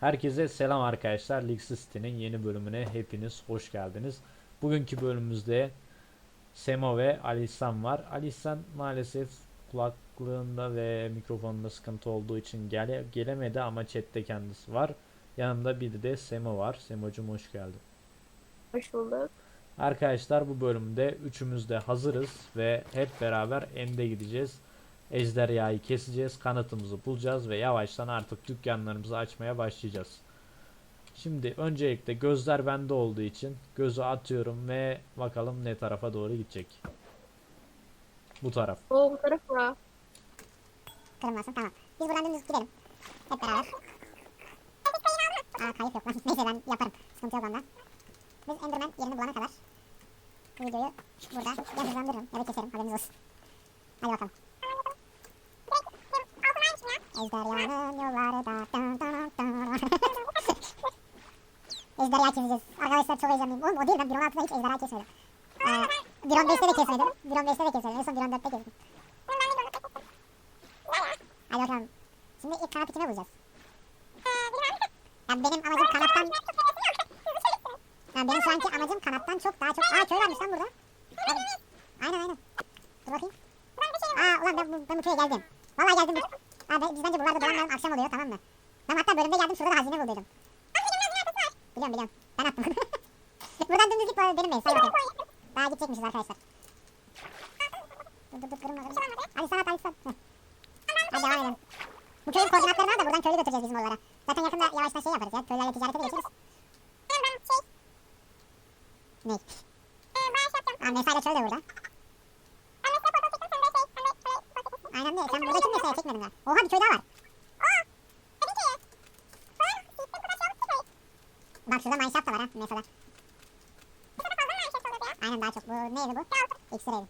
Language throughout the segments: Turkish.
Herkese selam arkadaşlar. City'nin yeni bölümüne hepiniz hoş geldiniz. Bugünkü bölümümüzde Semo ve Alisan var. Alisan maalesef kulaklığında ve mikrofonunda sıkıntı olduğu için gele gelemedi ama chatte kendisi var. Yanında bir de Semo var. Semo'cum hoş geldin. Hoş bulduk. Arkadaşlar bu bölümde üçümüz de hazırız ve hep beraber End'e gideceğiz. Ejderhayı keseceğiz, kanıtımızı bulacağız ve yavaştan artık dükkanlarımızı açmaya başlayacağız. Şimdi öncelikle gözler bende olduğu için gözü atıyorum ve bakalım ne tarafa doğru gidecek. Bu taraf. Oo bu taraf mı? Kırılmasın tamam. Biz buradan dümdüz gidelim. Hep beraber. Aa kayıp yok lan. Neyse ben yaparım. Sıkıntı yok onda. Biz Enderman yerini bulana kadar bu videoyu burada ya hızlandırırım ya da keserim haberiniz olsun. Hadi bakalım. Ejderhanın yolları da dın dın dın. Ejderha keseceğiz. Arkadaşlar çok heyecanlıyım. Oğlum o değil ben 1.16'da hiç ejderha kesmedim. Ee, 1.15'te de kesmedim. 1.15'te de kesmedim. En son 1.14'te kestim. Hadi bakalım. Şimdi ilk kanat içine bulacağız. Ya benim amacım kanattan... Ya benim şu anki amacım kanattan çok daha çok... Aa köy varmış lan burada. Abi, Aynen aynen. Dur bakayım. Aa ulan ben, ben bu köye geldim. Vallahi geldim. Aa ben, biz bence buralarda dolanmayalım akşam oluyor tamam mı? Ben hatta bölümde geldim şurada da hazine bulduydum. Biliyorum biliyorum. Ben attım. Buradan dümdüz git bu benim benim. Say bakayım. Daha gidecekmişiz arkadaşlar. Dur dur dur kırılma kırılma. Hadi sana at hadi. Heh. Hadi devam edelim. Bu köyün koordinatlarını al da buradan köylü götüreceğiz bizim oralara. Zaten yakında yavaştan şey yaparız ya. Köylerle ticarete de geçeriz. Ne? Aa mesai çölü de burada. Aynen de sen burada kim mesai çekmedin ha? Oha bir köy daha var. Bak şurada mineshaft da var ha mesela. Aynen daha çok. Bu neydi bu? X-ray.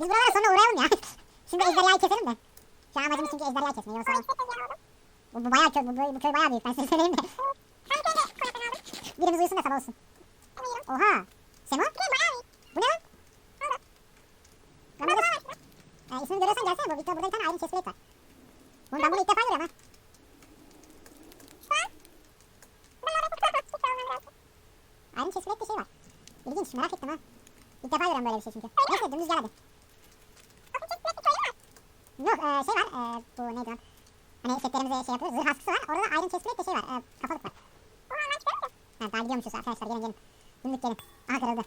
Biz buralara sonra uğrayalım ya. Şimdi ejderhayı keselim de. Şu an amacımız çünkü ejderhayı kesmek. Yoksa bu, bu bayağı köy, bu, bu, bu köy bayağı büyük ben size söyleyeyim de. Birimiz uyusun da sabah olsun. Oha. Semo? Bu ne lan? Ben burada... Ee, ismini görüyorsan gelsene. Bu, burada, burada bir tane Iron Chestplate var. Bunu, ben bunu ilk defa görüyorum ha. Iron Chestplate'de şey var. İlginç merak ettim ha. İlk defa görüyorum böyle bir şey çünkü. Neyse dümdüz gel hadi. Yok e, şey var. E, bu neydi lan? Hani setlerimize şey yapıyoruz. Zırh askısı var. Orada da Iron Chestplate'de şey var. E, kafalık var. Ha, daha gidiyormuşuz arkadaşlar. Gelin gelin. Dümdük gelin. Aha kırıldı.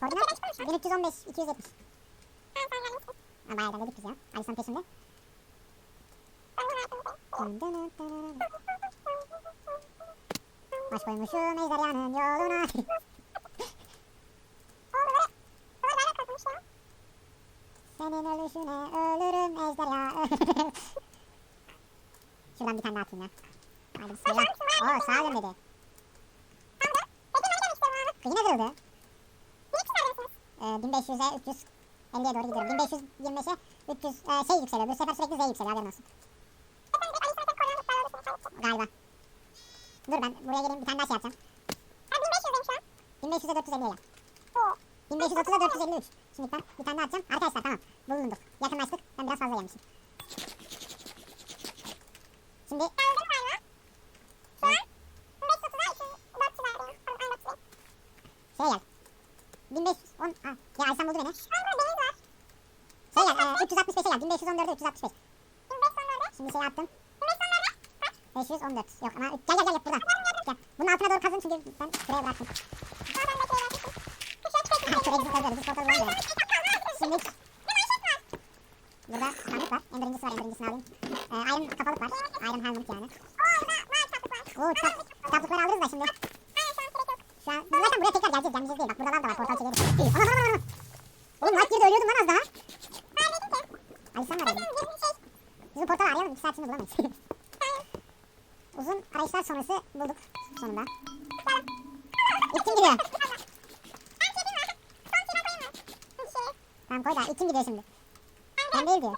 Koordinat 1315 270. Ha, bayağı ilerledik biz ya. Alisan peşinde. Baş koymuşum ejderhanın yoluna. Senin ölüşüne ölürüm ejderha. Şuradan bir tane daha atayım ya. Hadi bismillah. Oo sağa dön dedi. Yine kırıldı. Ee, 1500'e 350'ye doğru gidiyorum. 1525'e 300 e, şey yükseliyor. Bu sefer sürekli Z yükseliyor haberin olsun. Galiba. Dur ben buraya geleyim bir tane daha şey yapacağım. 1500'e 450'ye gel. 1530'a 453. Şimdi ben bir tane daha atacağım. Arkadaşlar tamam. Bulunduk. Yakınlaştık. Ben biraz fazla gelmişim. Şimdi şey gel. 1510. Ha, ya Aysan buldu beni. Şey gel. E, 365'e gel. 1514'e 365. Şimdi şey attım. 514. Yok ama gel gel gel burada. Gel. Bunun altına doğru kazın çünkü ben şuraya bıraktım. Şuraya gidip kazıyoruz. Biz portalı bulamıyoruz. Şimdi Burada sandık var. En birincisi var. En birincisini alayım. Ee, Iron kafalık var. Iron helmet yani. Oo kitap, kitaplıkları alırız da şimdi. Şu an zaten buraya tekrar geleceğiz. Gelmeyeceğiz değil. Bak burada lav da var. Portal çekeriz. Ana ana ana. Oğlum light girdi ölüyordum lan az daha. Ali sen var yani. Biz bu portalı arayalım. 2 saat şimdi bulamayız. Uzun arayışlar sonrası bulduk sonunda. İlk kim gidiyor? Tamam koy da ilk kim gidiyor şimdi? Ben değil diyor.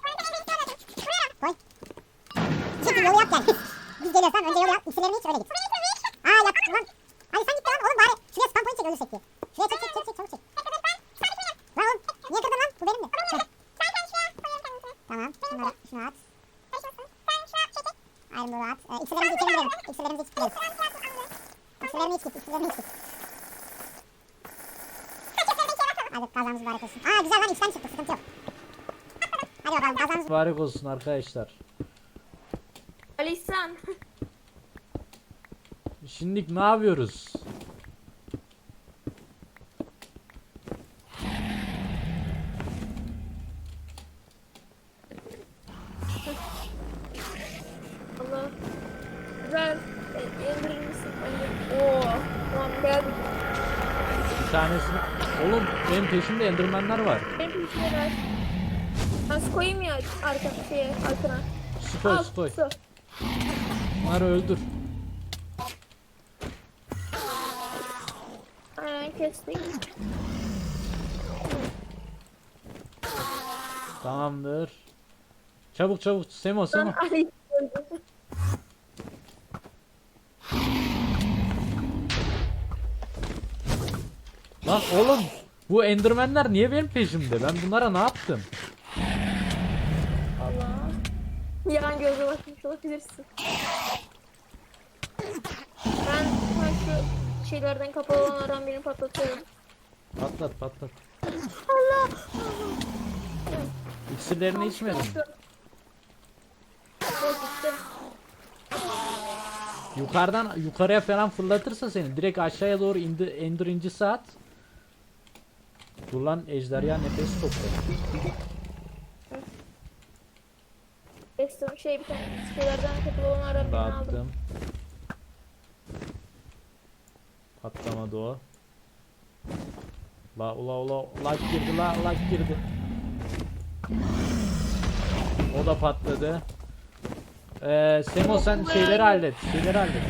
Koy. Şimdi yolu yap gel. Biz geliyorsan önce yolu yap. İksirlerini iç öyle git. Aa yap lan. Hadi sen git lan oğlum bari. Şuraya spam point çek ölürsek diye. Şuraya çek çek. Lan oğlum niye kırdın lan? Bu benim de. Çek. Tamam şunları şunu at. Murat. Ee, iksirlerimizi içelim girelim. İksirlerimizi içip girelim. İksirlerini iç git. İksirlerini iç git. Hadi kazanımız mübarek olsun. Aa güzel lan içten çıktı. Sıkıntı yok. Hadi bakalım kazanımız Mübarek olsun arkadaşlar. Ali İhsan. Şimdi ne yapıyoruz? Allah. Güzel. E, Indirir misin? Ender- Oo. Tamam geldik. Bir tanesini... Oğlum endermenler var. Benim peşime ver. Ben su koyayım ya arka şeye arkana. Su koy Al, su koy. su. Bunları öldür. Aynen kestik. Tamamdır. Çabuk çabuk Semo Semo. Ben Ali. Lan oğlum bu endermenler niye benim peşimde? Ben bunlara ne yaptım? Allah. Yan gözle bakmış olabilirsin. Ben ben şu şeylerden kapalı olanlardan birini patlatıyorum. Patlat patlat. Allah! İksirlerini içtim. Yukarıdan yukarıya falan fırlatırsa seni direkt aşağıya doğru indi, ender incisi at. Dur lan ejderha nefes topla. Ekstra şey bir tane şeylerden kapalı olanlardan birini aldım. Dağıttım. Patlamadı o. La ula ula lak girdi la lak girdi. O da patladı. Ee, Semo sen şeyleri hallet. Şeyleri hallet.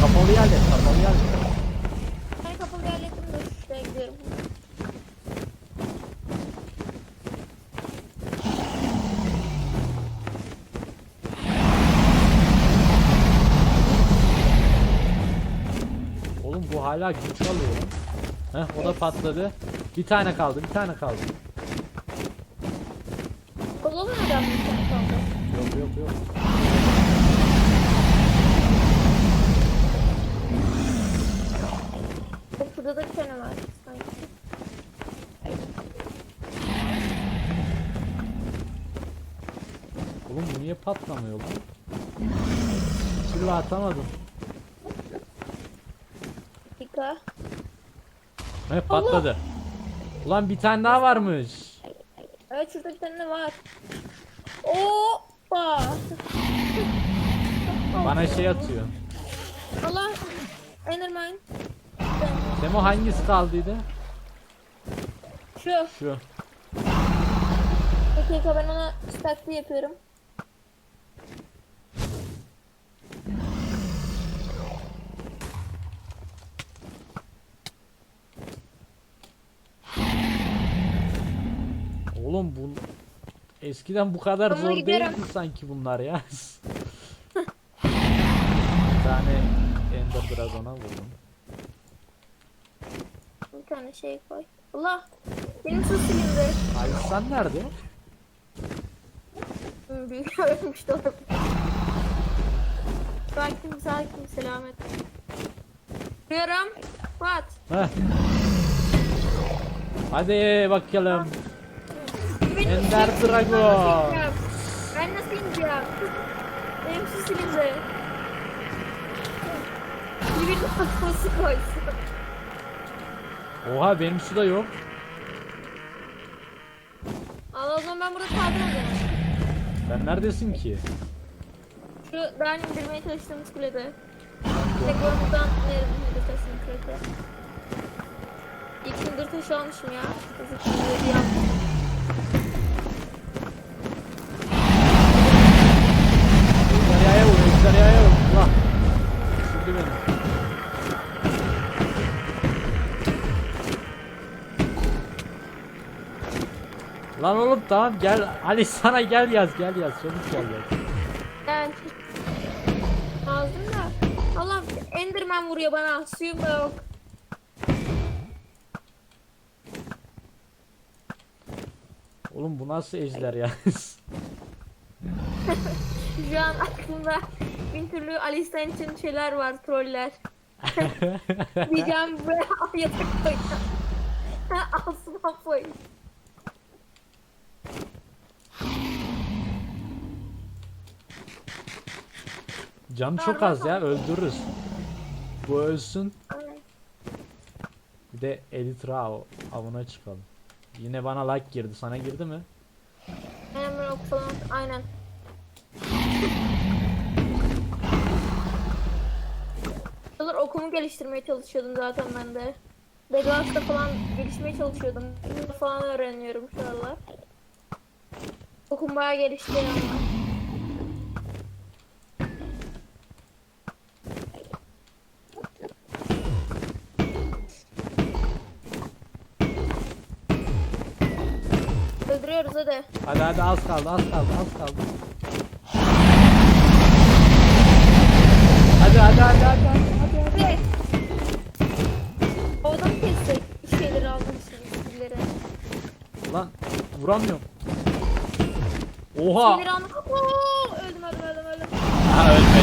Kapalıyı hallet. Kapalıyı hallet. Hala güç alıyor lan. Heh o da patladı. Bir tane kaldı. Bir tane kaldı. Kapalı nereden bir tane kaldı? Yok yok yok. He patladı. Ulan bir tane daha varmış. Evet şurada bir tane var. Hoppa. Bana şey atıyor. Allah. Endermine. Demo hangisi kaldıydı? Şu. Şu. Dakika ben ona stackli yapıyorum. Oğlum bu eskiden bu kadar Ama zor giderim. değildi sanki bunlar ya. bir tane Ender Dragon'a vurdum. Bir tane şey koy. Allah. Benim su silindi. Aysan nerede? Hı, Büyük ölmüş de olabilir. Sakin sakin selamet. Duyuyorum. What? Heh. Hadi bakalım. Benim Ender su- Drago. Ben nasıl ineceğim? Benim su silindi. Bir de kafası koysun. Oha benim suda yok. Allah o zaman ben burada kaldım o zaman. Sen neredesin ki? Şu daha indirmeye çalıştığımız kulede. Buradan nerede taşın kulede. İlk sindir taşı almışım ya. Hızlı sindir yaptım. Lan oğlum tamam gel. Ali sana gel yaz gel yaz. Çabuk gel yaz. Ben Aldım da. Allah Enderman vuruyor bana. Suyum da yok. Oğlum bu nasıl ejder ya? Şu an aklımda bin türlü Alistan için şeyler var, troller. Diyeceğim buraya yatak koyacağım. Asma koy. Cam çok az ya öldürürüz. Bu ölsün. Bir de Elytra av- avına çıkalım. Yine bana like girdi. Sana girdi mi? Hemen ok falan, aynen. Yıllar okumu geliştirmeye çalışıyordum zaten ben de. Bedwars'ta falan gelişmeye çalışıyordum. Bunu falan öğreniyorum şu aralar. Okum bayağı gelişti yani. Öldürüyoruz hadi. Hadi hadi az kaldı az kaldı az kaldı. Hadi hadi hadi hadi. hadi. Hadi. Orada mı kessek? Şeyleri aldım şimdi. Lan vuramıyorum. Oha. Aldım. Oo, öldüm öldüm öldüm öldüm. Ha ölmedim.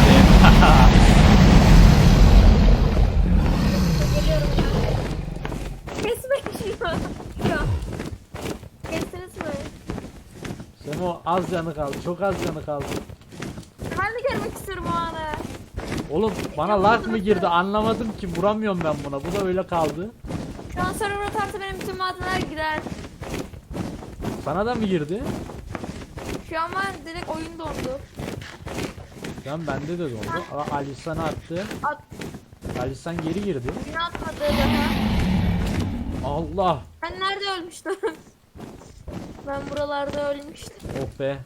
Az canı kaldı. Çok az canı kaldı. Ben de görmek istiyorum o anı. Oğlum bana lag mı girdi anlamadım ki vuramıyorum ben buna. Bu da öyle kaldı. Şu an server atarsa benim bütün madenler gider. Sana da mı girdi? Şu an ben direkt oyun dondu. Şu an bende de dondu. Aa, Alisan attı. At, Alisan geri girdi. oyun atmadı daha. Allah. Ben nerede ölmüştüm? ben buralarda ölmüştüm. Oh be.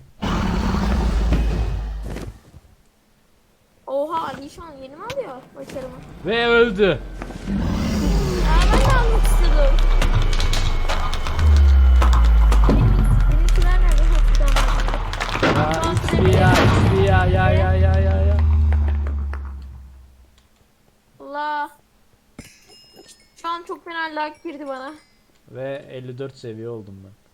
Oha Alişan yeni mi alıyor başarımı? Ve öldü. Aa, ben de almak istedim. Benimkiler nerede? Ya ya ya ya ya ya ya ya. Allah. Şu an çok fena lag girdi bana. Ve 54 seviye oldum ben.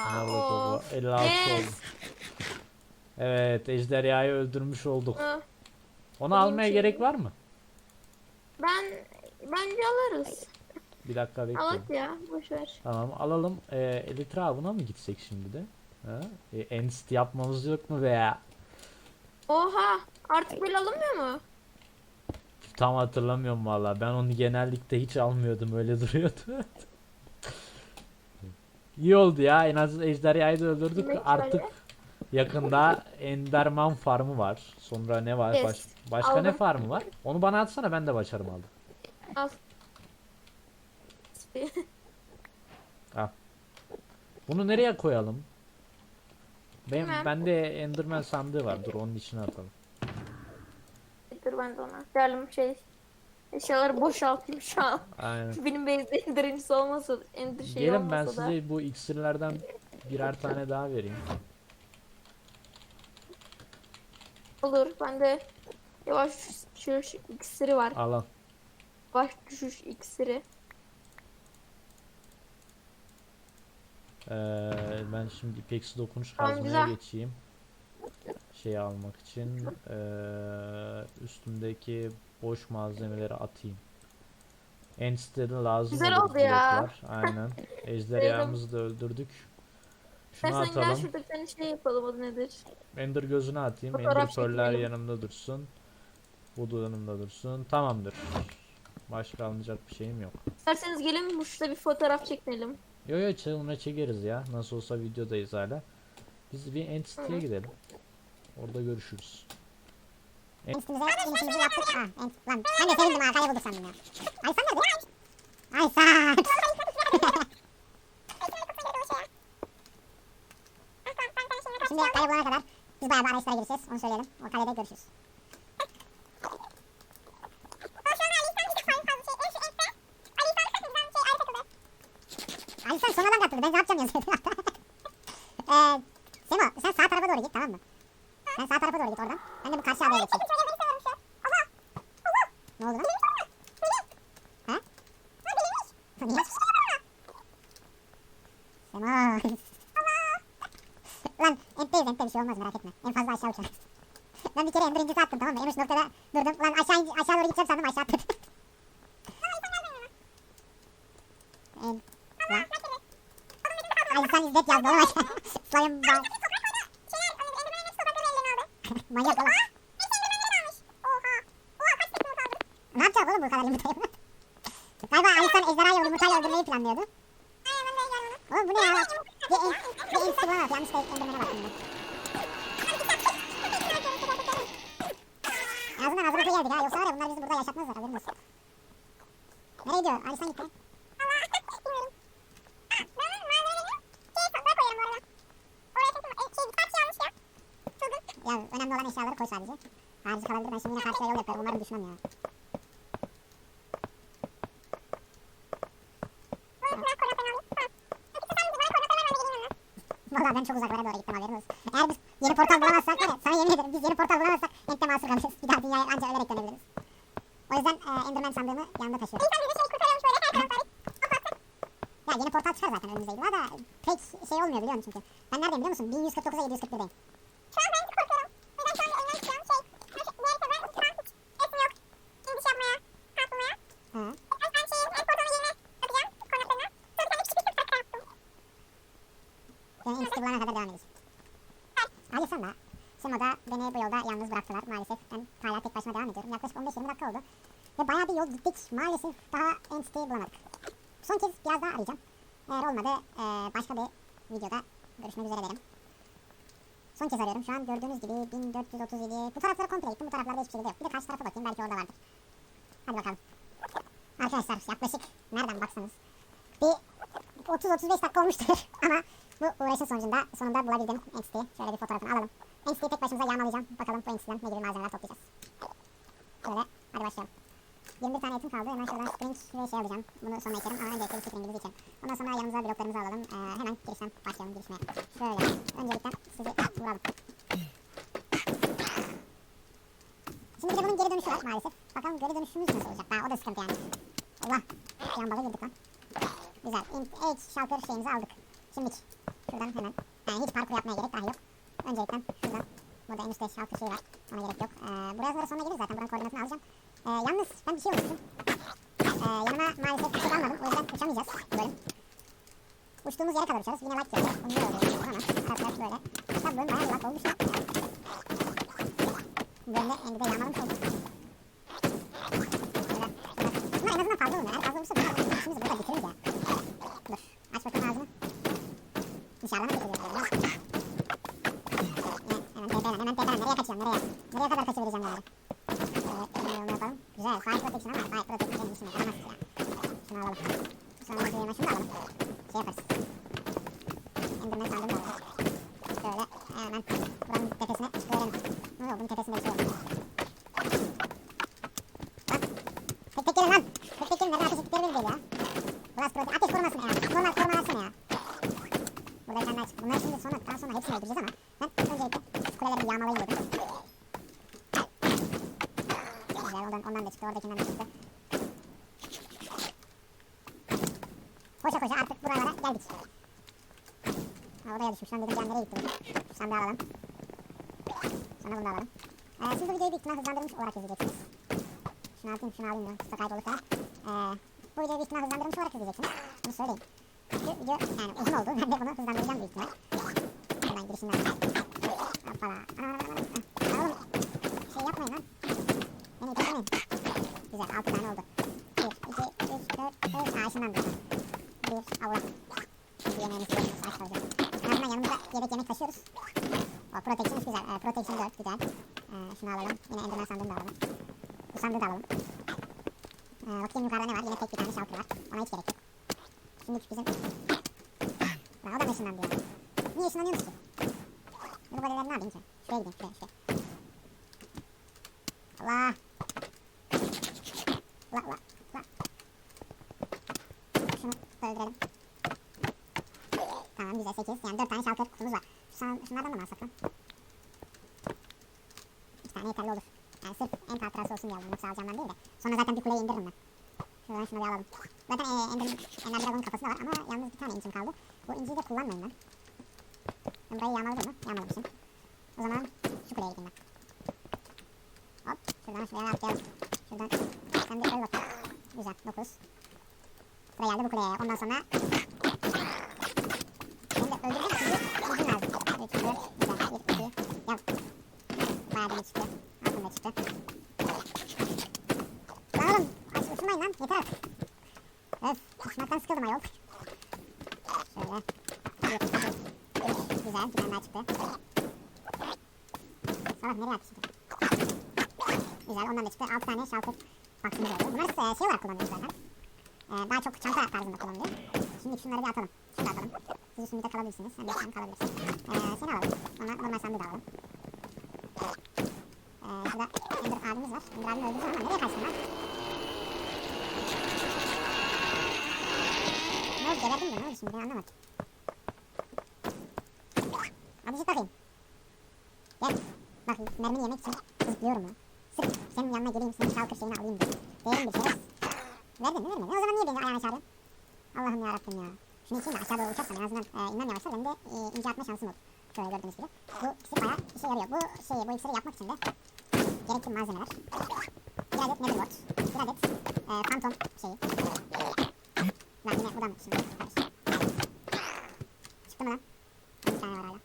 Aa, Nerede of. topu? 56 Yes. oldum. Evet ejderhayı öldürmüş olduk. Hı. Onu Benim almaya şeyim- gerek var mı? Ben bence alırız. Bir dakika bekle. Alak ya boş ver. Tamam alalım. Ee, Elytra avına mı gitsek şimdi de? Ha? E, enst yapmamız yok mu veya? Oha artık böyle alınmıyor mu? Tam hatırlamıyorum valla. Ben onu genellikle hiç almıyordum. Öyle duruyordu. İyi oldu ya. En az ejderhayı da öldürdük. Demek Artık öyle. yakında Enderman farmı var. Sonra ne var? Yes. Baş- başka ne Aldım. farmı var? Onu bana atsana ben de başarım aldım. Al. Bunu nereye koyalım? Ben, Bilmem. bende Enderman sandığı var. Dur onun içine atalım. Dur ben de ona. Değerli şey eşyaları boşaltayım şu an. Aynen. Benim base'de endirincisi olmasa, endir şey Gelin ben da. size bu iksirlerden birer tane daha vereyim. Olur ben de yavaş düşüş iksiri var. Al al. Yavaş düşüş iksiri. Ee, ben şimdi ipeksi dokunuş Tamam, kazmaya güzel. geçeyim. Şey almak için ee, üstümdeki boş malzemeleri atayım. Enstede lazım Güzel oldu ya. bloklar. Aynen. Ejderhamızı da öldürdük. Şunu gel atalım. şurada bir tane şey yapalım adı nedir? Ender gözünü atayım. Fotoğraf Ender pearl'ler çekelim. yanımda dursun. Bu da yanımda dursun. Tamamdır. Başka alınacak bir şeyim yok. İsterseniz gelin bu şurada bir fotoğraf çekelim. Yo yo çılgına çekeriz ya. Nasıl olsa videodayız hala. Biz bir Entity'ye gidelim. Orada görüşürüz. Enstimize inişimizi yaptık. Aa, ent. Lan ben de sevindim ha kaybolduk sandım ya. Aysan nerede? Aysan. Şimdi kaybolana kadar biz bayağı bir arayışlara gireceğiz. Onu söyleyelim. O kalede görüşürüz. Aysan sonradan katıldı. Ben ne yapacağım yazıyordu. Eee Semo sen sağ tarafa doğru git tamam mı? Sen sağ tarafa doğru git oradan. Ben de bu karşı adaya geçeyim. Ne oldu lan? Ha? Niye? Sema. Entteyiz ente bir şey olmaz merak etme. En fazla aşağı uçarız. ben bir kere en birincisi attım tamam mı? En uç noktada durdum. Lan aşağı, aşağı doğru gideceğim sandım aşağı atladım. en... Lan. Ay sen izlet yazdı oğlum aşağı. Sayın ben. Manyak oğlum. Ne yapacağız oğlum bu kadar yumurtayı? Galiba Alistan ejderhayı yumurtayla öldürmeyi planlıyordu. Oğlum bu ne ya? Bir en, bir en sıvı at. Yanlış da endermene baktım ben. En azından hazırlıklı geldik ha. Yoksa var ya bunlar bizi burada yaşatmazlar haberin olsun. Nereye gidiyor? Alistan gitti. Ya önemli olan eşyaları koy sadece. Harici kalabilir. Ben şimdi yine karşıya yol yapıyorum. Umarım düşmem ya. Valla ben çok uzaklara doğru gittim haberin olsun. Eğer biz yeni portal bulamazsak var ya sana yemin ederim biz yeni portal bulamazsak Ent'te mahsur kalırız. Bir daha dünyaya anca ölerek dönebiliriz. O yüzden e, Enderman sandığımı yanımda taşıyorum. Ya yeni portal çıkar zaten önümüzde illa da pek şey olmuyor biliyor musun çünkü. Ben neredeyim biliyor musun? 1149'a 741'deyim. Hı. Yani en bulana kadar devam edeceğim. Ali sana. Şimdi da beni bu yolda yalnız bıraktılar maalesef. Ben hala tek başıma devam ediyorum. Yaklaşık 15-20 dakika oldu. Ve bayağı bir yol gittik. Maalesef daha entity bulamadık. Son kez biraz daha arayacağım. Eğer olmadı eee, başka bir videoda görüşmek üzere derim. Son kez arıyorum. Şu an gördüğünüz gibi 1437. Bu tarafları komple gittim. Bu taraflarda hiçbir şey yok. Bir de karşı tarafa bakayım. Belki orada vardır. Hadi bakalım. Arkadaşlar yaklaşık nereden baksanız bir 30-35 dakika olmuştur ama bu uğraşın sonucunda sonunda bulabildim Entity. Şöyle bir fotoğrafını alalım. Entity'yi tek başımıza yağmalayacağım. Bakalım bu Entity'den ne gibi malzemeler toplayacağız. Şöyle hadi başlayalım. 21 tane etim kaldı. Hemen şuradan spring ve şey alacağım. Bunu sonra eklerim ama öncelikle bir springimizi içelim. Ondan sonra yanımıza bloklarımızı alalım. Ee, hemen girişten başlayalım girişmeye. Şöyle öncelikle sizi vuralım. Şimdi bir de bunun geri dönüşü var maalesef. Bakalım geri dönüşümüz nasıl olacak? Daha o da sıkıntı yani. Allah. Bir an baga girdik lan. Güzel. H şalter şeyimizi aldık. Şimdi şuradan hemen. Yani hiç parkur yapmaya gerek dahi yok. Öncelikle şuradan. Burada en üstte şalter şeyi var. Ona gerek yok. Ee, buraya sonra sonra gelir zaten. Buranın koordinatını alacağım. Ee, yalnız ben bir şey unuttum. Ee, yanıma maalesef bir şey almadım. O yüzden uçamayacağız bu bölüm. Uçtuğumuz yere kadar uçarız. Yine like geldi. Onu da öyle ama arkadaşlar böyle. Tabii bölüm bayağı bir like olmuş. Bu bölümde Endi'de yağmalım oldu. Bunlar en azından fazla olmuyor. Eğer fazla olursa bunlar işimizi burada bitiririz ya. Dur. Aç bakalım ağzını. Dışarıdan mı getiriyor? Hemen TP'den, hemen TP'den. Nereye kaçıyorum? Nereye? Nereye kadar kaçabileceğim yani? Güzel. Fire protection ama fire protection benim işime yaramaz ya. Şunu alalım. Sonra bir yema şunu da alalım. Şey yaparız. Enderman sandığını da alalım. Şöyle hemen buranın tepesine çıkıverelim. Ne oluyor? Bunun tepesinde bir şey yok. Bak. Tek tek gelin lan. Tek tek gelin. Nereden ateş ettikleri belli değil ya. Blast protection. Ateş koruması ne ya? Normal koruma versene ya. Burada bir tane daha çıktı. Bunları şimdi sonra daha sonra hepsini öldüreceğiz ama ben öncelikle kulelerimi yağmalayayım dedim. Güzel ondan, ondan da çıktı oradakinden de çıktı. Koşa koşa artık buralara geldik. Ha oraya düşmüş lan dedim bir an nereye gitti bu? Şu sandığı alalım. Sonra bunu da alalım. Ee, siz bu videoyu büyük ihtimal hızlandırmış olarak izleyeceksiniz. Şunu alayım şunu alayım da kısa kaybolursa. Ee, bu videoyu büyük ihtimal hızlandırmış olarak izleyeceksiniz. Bunu söyleyeyim. Çünkü video yani uzun oldu. Ben de bunu hızlandıracağım büyük ihtimal. Hemen girişinden. Hoppala. Ana ana ana. ana. Oğlum şey yapmayın lan. Beni iteklemeyin. Güzel 6 tane oldu. 1, 2, 3, 4, 5. Aa ışınlandı. 1, Allah. Şimdi yemeğimizi yiyelim. Aç kalacağız. En azından yanımızda yedek yemek taşıyoruz. O protection'ımız güzel. E, protection 4 güzel. E, şunu alalım. Yine enderman sandığını da alalım. Bu sandığı da alalım. E, bakayım yukarıda ne var? Yine tek bir tane şaltır var. Ona hiç gerek yok. Şimdi bizim... Lan o da ışınlandı ya? Niye ışınlanıyormuş ki? Bu goleleri ne yapayım ki? Şuraya gideyim şuraya şuraya. Allah. La la la. Şunu öldürelim. Tamam güzel 8. Yani 4 tane şalkır kutumuz var. Şu, şunlardan da mı alsak lan? 2 tane yeterli olur. Yani sırf en hatırası olsun diye aldım. Yoksa alacağımdan değil de. Sonra zaten bir kuleyi indiririm ben. Şuradan şunu bir alalım. Zaten e, Ender, Ender Dragon'un kafası da var ama yalnız bir tane incim kaldı. Bu inciyi de kullanmayayım ben. Ben burayı yağmaladım mı? Yağmalamışım. O zaman şu kuleye gideyim ben. Hop şuradan şuraya atlayalım. Şuradan sen de öl bakalım. Güzel 9. Sıra geldi bu kuleye. Ondan sonra Beni de öldürdün çünkü uzun lazım. 3, 4, güzel. 1, 2, yav. Bayağı demir çıktı. Altın da çıktı. Lan oğlum aç uçurmayın lan yeter. Öf uçmaktan sıkıldım ayol. Şöyle. 1, 2, 3. Güzel bir tane daha çıktı. Salak nereye şimdi? Güzel ondan da çıktı. 6 tane şalter baksımız oldu. Bunları e, şey olarak kullanıyoruz zaten. E, daha çok çanta tarzında kullanılıyor. Şimdi şunları bir atalım. Şunu da atalım. Siz üstünüzde kalabilirsiniz. Sen de sen kalabilirsin. E, seni alalım. Sonra normal sandığı da alalım. E, şurada Ender abimiz var. Ender abimi öldürdüm ama nereye kaçtın? Ne oldu geberdin mi? Ne oldu şimdi ben anlamadım. Hadi çık bakayım. Gel. Bak mermini yemek için zıplıyorum ya. Senin yanına geleyim senin şalkır şeyini alayım diye. Değerim bir şeref. Verdin mi vermedin? O zaman niye beni ayağına çağırıyorsun? Allah'ım yarabbim ya. Şunu içeyim de aşağı doğru uçarsam en azından e, inmem yavaşlar. Benim de e, ince atma şansım olur. Şöyle gördüğünüz gibi. Bu ikisi bayağı işe yarıyor. Bu şeyi, bu iksiri yapmak için de gerekli malzemeler. Bir adet netherwort. Bir adet e, phantom şeyi. Lan yine buradan şimdi. Çıktı mı lan? Bir tane var hala.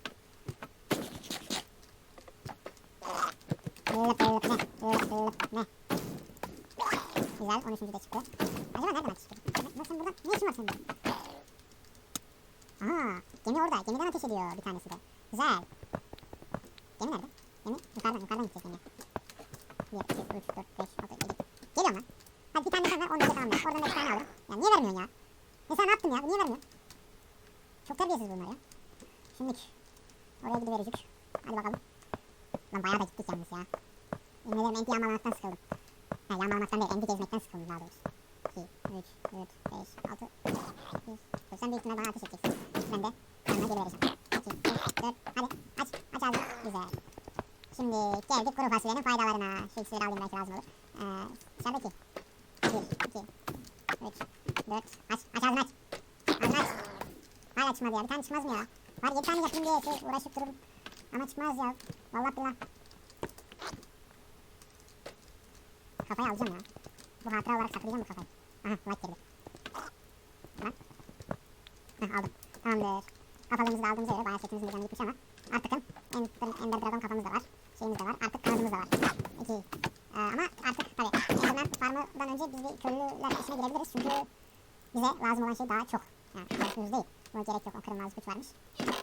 Lılıp lılıp ne? Lılıp lılıp ne? Güzel 13. de çıktı. Acaba nereden çıktı? Bak sen buradan ne işin var senin? Aha gemi orada. Gemiden ateş ediyor bir tanesi de. Güzel. Gemi nerede? Gemi yukarıdan yukarıdan gideceğiz gemiye. 1, 2, 3, 4, 5, 6, 7. Geliyorum lan. Hadi bir tane sen ver 14'e tamam ver. Oradan da bir tane alırım. Ya niye vermiyorsun ya? Ne sen ne yaptın ya? Niye vermiyorsun? Çok terbiyesiz bunlar ya. Şimdilik. Oraya gidivericik. Hadi bakalım. Lan bayağı da gittik yalnız ya. Yemin ederim enti yağmalamaktan sıkıldım. Ha yağmalamaktan değil, enti gezmekten sıkıldım daha doğrusu. 2, 3, 4, 5, 6, 1. Dur sen büyük ihtimal bana ateş edeceksin. Ben de yanına gelivereceğim. 2, 3, 4, hadi aç, aç ağzını. Güzel. Şimdi geldik kuru fasulyenin faydalarına. Şu iksiri alayım belki lazım olur. Ee, dışarıdaki. 1, 2, 3, 4, aç, aç ağzını aç. Ağzını aç. Hala çıkmadı ya, bir tane çıkmaz mı ya? Var 7 tane yapayım diye şey uğraşıp dururum. Ama çıkmaz ya. Vallahi billah. Kafayı alacağım ya. Bu hatıra olarak saklayacağım bu kafayı. Aha light girdi. Lan. Heh aldım. Tamamdır. Kafalığımızı da aldığımıza göre bayağı setimizin de canı gitmiş ama artık Ender, Ender Dragon kafamız da var. Şeyimiz de var. Artık kanadımız da var. İki. Ee, ama artık tabii Enderman farmından önce biz bir köylüler işine girebiliriz çünkü bize lazım olan şey daha çok. Yani korkunuz değil. Buna gerek yok. O kırılmaz güç varmış.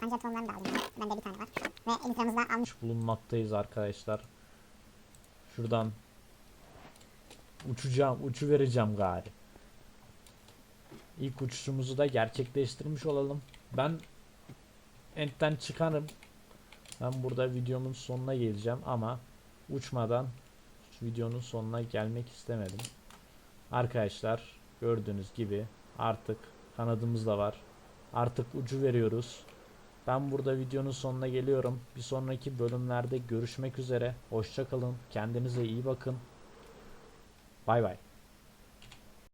Ancak tohumlarını da ben. Bende bir tane var. Ve elitramızda almış Almış bulunmaktayız arkadaşlar. Şuradan uçacağım, uçu vereceğim gari. İlk uçuşumuzu da gerçekleştirmiş olalım. Ben entten çıkarım. Ben burada videomun sonuna geleceğim ama uçmadan videonun sonuna gelmek istemedim. Arkadaşlar gördüğünüz gibi artık kanadımız da var. Artık ucu veriyoruz. Ben burada videonun sonuna geliyorum. Bir sonraki bölümlerde görüşmek üzere. Hoşça kalın. Kendinize iyi bakın. Bay bay.